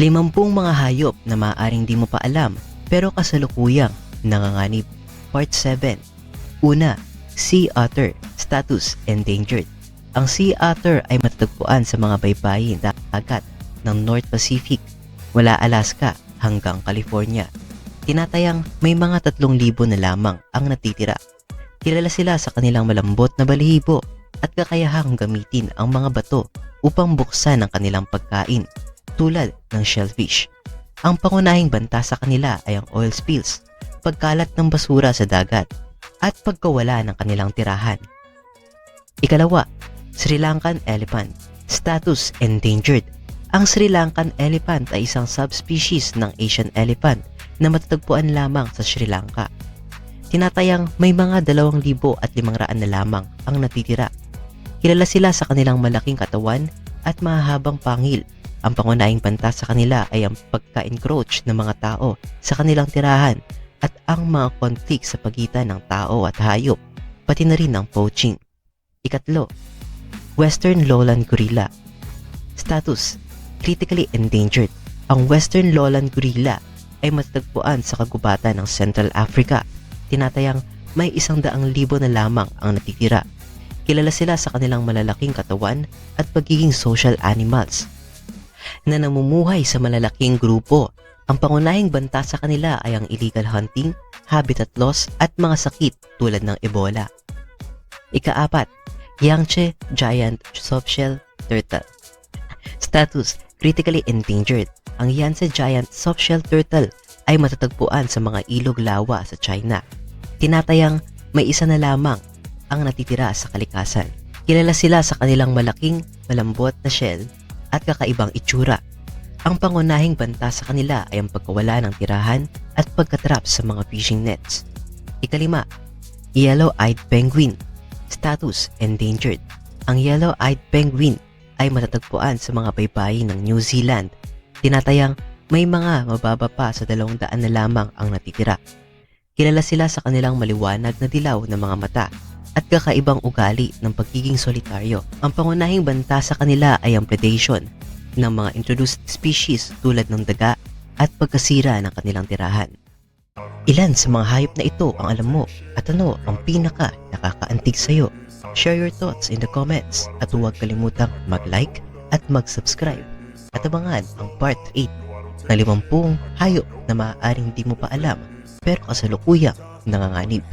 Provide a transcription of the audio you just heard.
Limampung mga hayop na maaaring di mo pa alam pero kasalukuyang nanganganib. Part 7 Una, Sea Otter, Status Endangered Ang sea otter ay matatagpuan sa mga baybayin dagat ng North Pacific mula Alaska hanggang California. Tinatayang may mga 3,000 na lamang ang natitira. Kilala sila sa kanilang malambot na balahibo at kakayahang gamitin ang mga bato upang buksan ang kanilang pagkain tulad ng shellfish. Ang pangunahing banta sa kanila ay ang oil spills, pagkalat ng basura sa dagat, at pagkawala ng kanilang tirahan. Ikalawa, Sri Lankan elephant, status endangered. Ang Sri Lankan elephant ay isang subspecies ng Asian elephant na matatagpuan lamang sa Sri Lanka. Tinatayang may mga 2,500 na lamang ang natitira. Kilala sila sa kanilang malaking katawan at mahahabang pangil. Ang pangunahing banta sa kanila ay ang pagka-encroach ng mga tao sa kanilang tirahan at ang mga conflict sa pagitan ng tao at hayop, pati na rin ang poaching. Ikatlo, Western Lowland Gorilla Status Critically Endangered Ang Western Lowland Gorilla ay matatagpuan sa kagubatan ng Central Africa. Tinatayang may isang daang libo na lamang ang natitira. Kilala sila sa kanilang malalaking katawan at pagiging social animals na namumuhay sa malalaking grupo. Ang pangunahing banta sa kanila ay ang illegal hunting, habitat loss at mga sakit tulad ng Ebola. Ikaapat, Yangtze Giant Softshell Turtle Status Critically Endangered Ang Yangtze Giant Softshell Turtle ay matatagpuan sa mga ilog lawa sa China. Tinatayang may isa na lamang ang natitira sa kalikasan. Kilala sila sa kanilang malaking, malambot na shell at kakaibang itsura. Ang pangunahing banta sa kanila ay ang pagkawala ng tirahan at pagkatrap sa mga fishing nets. Ikalima, Yellow-Eyed Penguin Status Endangered Ang Yellow-Eyed Penguin ay matatagpuan sa mga baybayin ng New Zealand. Tinatayang may mga mababa pa sa dalawang daan na lamang ang natitira. Kilala sila sa kanilang maliwanag na dilaw na mga mata at kakaibang ugali ng pagiging solitaryo. Ang pangunahing banta sa kanila ay ang predation ng mga introduced species tulad ng daga at pagkasira ng kanilang tirahan. Ilan sa mga hayop na ito ang alam mo at ano ang pinaka nakakaantig sa iyo? Share your thoughts in the comments at huwag kalimutang mag-like at mag-subscribe at abangan ang part 8 na 50 hayop na maaaring di mo pa alam pero kasalukuyang nanganganib.